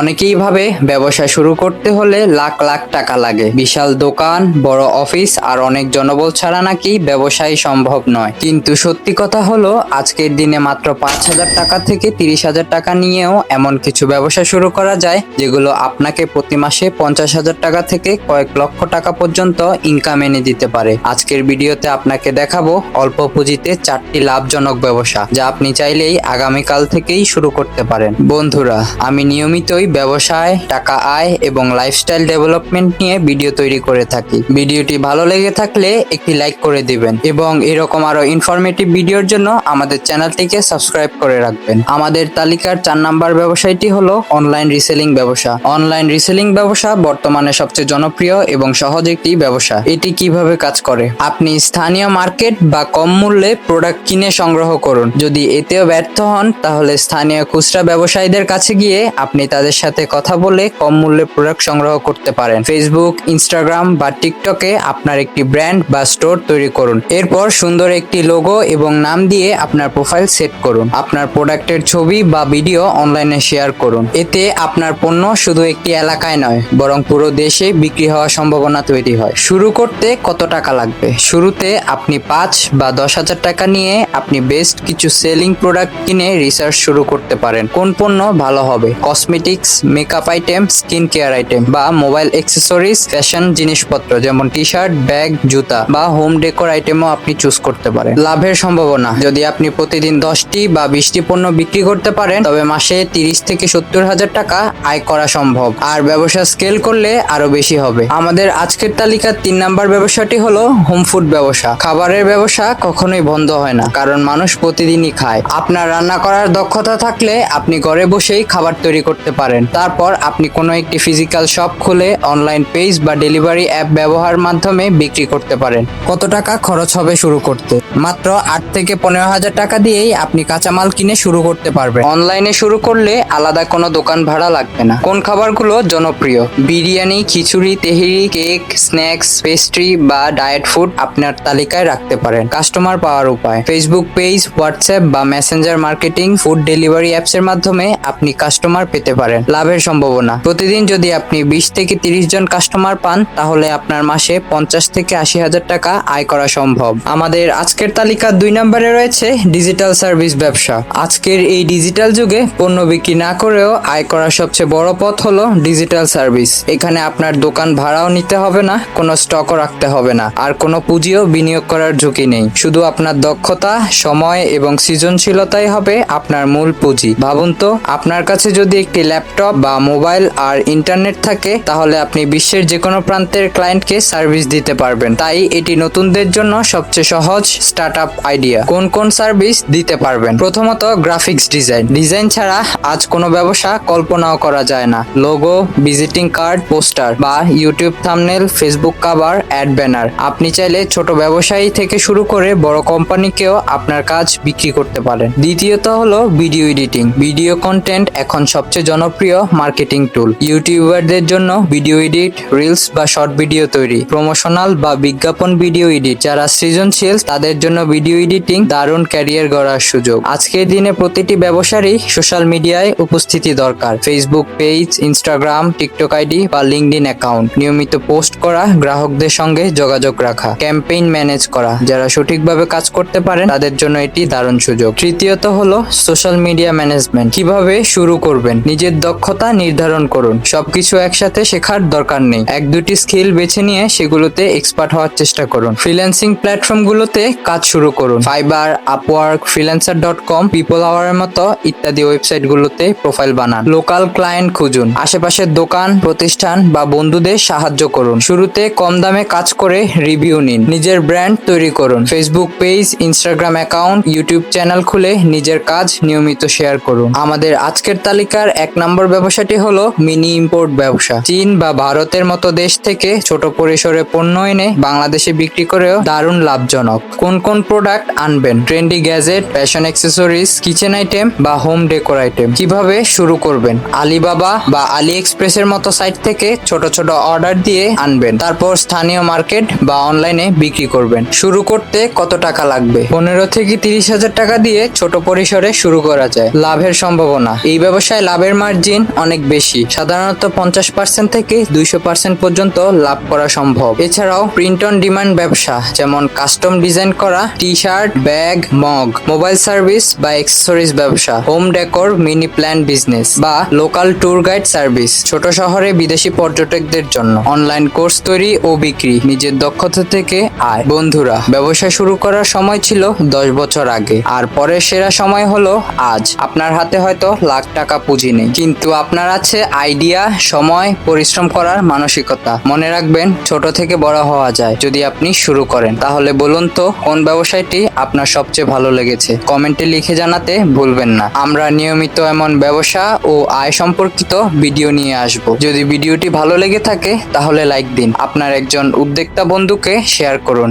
অনেকেই ভাবে ব্যবসা শুরু করতে হলে লাখ লাখ টাকা লাগে। বিশাল দোকান, বড় অফিস আর অনেক জনবল ছাড়া নাকি ব্যবসায় সম্ভব নয়। কিন্তু সত্যি কথা হলো, আজকের দিনে মাত্র পাঁচ হাজার টাকা থেকে তিরিশ হাজার টাকা নিয়েও এমন কিছু ব্যবসা শুরু করা যায়, যেগুলো আপনাকে প্রতি মাসে পঞ্চাশ হাজার টাকা থেকে কয়েক লক্ষ টাকা পর্যন্ত ইনকাম এনে দিতে পারে। আজকের ভিডিওতে আপনাকে দেখাবো অল্প পুঁজিতে চারটি লাভজনক ব্যবসা, যা আপনি চাইলেই আগামীকাল থেকেই শুরু করতে পারেন। বন্ধুরা, আমি নিয়মিতই ব্যবসায়, টাকা আয় এবং লাইফস্টাইল ডেভেলপমেন্ট নিয়ে ভিডিও তৈরি করে থাকি। ভিডিওটি ভালো লেগে থাকলে একটি লাইক করে দিবেন এবং এরকম আরও ইনফরমেটিভ ভিডিওর জন্য আমাদের চ্যানেলটিকে সাবস্ক্রাইব করে রাখবেন। আমাদের তালিকার চার নাম্বার ব্যবসায়টি হলো অনলাইন রিসেলিং ব্যবসা। অনলাইন রিসেলিং ব্যবসা বর্তমানে সবচেয়ে জনপ্রিয় এবং সহজ একটি ব্যবসা। এটি কীভাবে কাজ করে? আপনি স্থানীয় মার্কেট বা কম মূল্যে প্রোডাক্ট কিনে সংগ্রহ করুন। যদি এতেও ব্যর্থ হন, তাহলে স্থানীয় খুচরা ব্যবসায়ীদের কাছে গিয়ে আপনি তাদের সাথে কথা বলে কম মূল্যে প্রোডাক্ট সংগ্রহ করতে পারেন। ফেসবুক ইনস্টাগ্রাম বা টিকটকে আপনার একটি ব্র্যান্ড বা স্টোর তৈরি করুন। এরপর সুন্দর একটি লোগো এবং নাম দিয়ে আপনার প্রোফাইল সেট করুন। আপনার প্রোডাক্টের ছবি বা ভিডিও অনলাইনে শেয়ার করুন। এতে আপনার পণ্য শুধু একটি এলাকায় নয়, বরং পুরো দেশে বিক্রি হওয়ার সম্ভাবনা তৈরি হয়। শুরু করতে কত টাকা লাগবে? শুরুতে আপনি পাঁচ বা দশ হাজার টাকা নিয়ে আপনি বেস্ট কিছু সেলিং প্রোডাক্ট কিনে রিসার্চ শুরু করতে পারেন। কোন পণ্য ভালো হবে? Cosmetics makeup item skin care item বা মোবাইল অ্যাক্সেসরিজ ফ্যাশন জিনিসপত্র যেমন টি শার্ট ব্যাগ জুতা বা হোম ডেকোর আইটেমও আপনি চুজ করতে পারেন। লাভের সম্ভাবনা, যদি আপনি প্রতিদিন দশটি বা বিশটি পণ্য বিক্রি করতে পারেন, তবে মাসে তিরিশ থেকে সত্তর হাজার টাকা আয় করা সম্ভব। আর ব্যবসা স্কেল করলে আরও বেশি হবে। আমাদের আজকের তালিকার তিন নাম্বার ব্যবসাটি হলো হোম ফুড ব্যবসা। খাবারের ব্যবসা কখনোই বন্ধ হয় না, কারণ মানুষ প্রতিদিনই খায়। আপনার রান্না করার দক্ষতা থাকলে আপনি ঘরে বসেই খাবার তৈরি করতে পারেন। তারপর আপনি কোনো একটি ফিজিক্যাল শপ খুলে অনলাইন পেজ বা ডেলিভারি অ্যাপ ব্যবহার মাধ্যমে বিক্রি করতে পারেন। কত টাকা খরচ হবে শুরু করতে? মাত্র আট থেকে পনেরো হাজার টাকা দিয়েই আপনি কাঁচামাল কিনে শুরু করতে পারবেন। অনলাইনে শুরু করলে আলাদা কোনো দোকান ভাড়া লাগবে না। কোন খাবারগুলো জনপ্রিয়? Biryani, khichuri, tehari, cake snacks pastry বা ডায়েট ফুড আপনার তালিকায় রাখতে পারেন। কাস্টমার পাওয়ার উপায়। ফেসবুক পেজ হোয়াটসঅ্যাপ বা messenger marketing food delivery apps এর মাধ্যমে আপনি কাস্টমার পেতে পারেন। লাভের সম্ভাবনা। প্রতিদিন যদি আপনি বিশ থেকে তিরিশ জন কাস্টমার পান, তাহলে আপনার মাসে পঞ্চাশ থেকে আশি হাজার টাকা আয় করা সম্ভব। আমাদের আজকের তালিকা দুই নম্বরে রয়েছে ডিজিটাল সার্ভিস ব্যবসা। আজকের এই ডিজিটাল যুগে পণ্য বিক্রি না করেও আয় করার সবচেয়ে বড় পথ হলো ডিজিটাল সার্ভিস। এখানে আপনার দোকান ভাড়াও নিতে হবে না, কোনো স্টকও রাখতে হবে না, আর কোনো পুঁজিও বিনিয়োগ করার ঝুঁকি নেই। শুধু আপনার দক্ষতা, সময় এবং সৃজনশীলতাই হবে আপনার মূল পুঁজি। ভাবুন তো, আপনার কাছে যদি একটি ল্যাপটপ বা মোবাইল আর ইন্টারনেট থাকে, তাহলে আপনি বিশ্বের যে কোনো প্রান্তের ক্লায়েন্টকে সার্ভিস দিতে পারবেন। তাই এটি নতুনদের জন্য সবচেয়ে সহজ স্টার্ট আপ আইডিয়া। কোন কোন সার্ভিস দিতে পারবেন? প্রথমত গ্রাফিক্স ডিজাইন। ডিজাইন ছাড়া আজ কোনো ব্যবসা কল্পনাও করা যায় না। লোগো, ভিজিটিং কার্ড, পোস্টার বা YouTube thumbnail, Facebook cover, ad banner. আপনি চাইলে ছোট ব্যবসায়ী থেকে শুরু করে বড় কোম্পানিকেও আপনার কাজ বিক্রি করতে পারেন। দ্বিতীয়ত হলো ভিডিও এডিটিং। ভিডিও কন্টেন্ট এখন সবচেয়ে জনপ্রিয় মার্কেটিং টুল ইউটিউবারদের জন্য ভিডিও এডিট রিলস বা শর্ট ভিডিও তৈরি। প্রমোশনাল বা বিজ্ঞাপন ভিডিও এডিট যারা সৃজনশীল, তাদের জন্য ভিডিও এডিটিং দারুণ ক্যারিয়ার গড়ার সুযোগ। আজকের দিনে প্রতিটি ব্যবসারই সোশ্যাল মিডিয়ায় উপস্থিতি দরকার। Facebook page Instagram TikTok ID বা লিঙ্কডিন অ্যাকাউন্ট নিয়মিত পোস্ট করা, গ্রাহকদের সঙ্গে যোগাযোগ রাখা। ক্যাম্পেইন ম্যানেজ করা। যারা সঠিকভাবে কাজ করতে পারেন, তাদের জন্য এটি দারুণ সুযোগ। তৃতীয়ত হলো সোশ্যাল মিডিয়া ম্যানেজমেন্ট কীভাবে শুরু করবেন? নিজের দক্ষতা নির্ধারণ করুন। সবকিছু একসাথে শেখার দরকার নেই। এক দুটি স্কিল বেছে নিয়ে সেগুলোতে এক্সপার্ট হওয়ার চেষ্টা করুন। ফ্রিল্যান্সিং প্ল্যাটফর্মগুলোতে কাজ শুরু করুন। Fiverr Upwork Freelancer dot com People আওয়ারের মতো ইত্যাদি ওয়েবসাইটগুলোতে প্রোফাইল বানান। লোকাল ক্লায়েন্ট খুঁজুন। আশেপাশের দোকান, প্রতিষ্ঠান বা বন্ধুদের সাহায্য করুন। শুরুতে কম দামে কাজ করে রিভিউ নিন। নিজের ব্র্যান্ড তৈরি করুন। Facebook page Instagram account YouTube channel খুলে নিজের কাজ নিয়মিত শেয়ার করুন। আমাদের আজকের তালিকার এক নম্বর ব্যবসাটি হলো মিনি ইম্পোর্ট ব্যবসা। চীন বা ভারতের মতো দেশ থেকে ছোট পরিসরে পণ্য এনে বাংলাদেশে বিক্রি করেও দারুণ লাভজনক। কোন কোন প্রোডাক্ট আনবেন? Trendy gadget, fashion accessories, kitchen item বা হোম ডেকোর আইটেম। কীভাবে শুরু করবেন? আলিবাবা বা আলি এক্সপ্রেসের মতো সাইট থেকে ছোট ছোট অর্ডার দিয়ে আনবেন। তারপর স্থানীয় মার্কেট বা অনলাইনে বিক্রি করবেন। শুরু করতে কত টাকা লাগবে? পনেরো থেকে তিরিশ হাজার টাকা দিয়ে ছোট পরিসরে শুরু করা যায়। লাভের সম্ভাবনা। এই ব্যবসায় লাভের মার্জিন মার্জিন অনেক বেশি। সাধারণত পঞ্চাশ পার্সেন্ট থেকে দুইশো পার্সেন্ট পর্যন্ত লাভ করা সম্ভব। এছাড়াও প্রিন্ট অন ডিমান্ড ব্যবসা, যেমন কাস্টম ডিজাইন করা T shirt bag mug mobile service বা অ্যাক্সেসরিজ ব্যবসা home decor mini plan business বা লোকাল ট্যুর গাইড সার্ভিস ছোট শহরে বিদেশি পর্যটকদের জন্য। অনলাইন কোর্স তৈরি ও বিক্রি, নিজের দক্ষতা থেকে আয়। বন্ধুরা, ব্যবসা শুরু করার সময় ছিল দশ বছর আগে, আর পরের সেরা সময় হলো আজ। আপনার হাতে হয়তো লাখ টাকা পুঁজি নেই। কিন্তু আপনার আছে আইডিয়া, সময়, পরিশ্রম করার মানসিকতা। মনে রাখবেন, ছোট থেকে বড় হওয়া যায়, যদি আপনি শুরু করেন। তাহলে বলুন তো, কোন ব্যবসায়টি আপনার সবচেয়ে ভালো লেগেছে? কমেন্টে লিখে জানাতে ভুলবেন না। আমরা নিয়মিত এমন ব্যবসা ও আয় সম্পর্কিত ভিডিও নিয়ে আসব। যদি ভিডিওটি ভালো লেগে থাকে, তাহলে লাইক দিন। আপনার একজন উদ্যোক্তা বন্ধুকে শেয়ার করুন।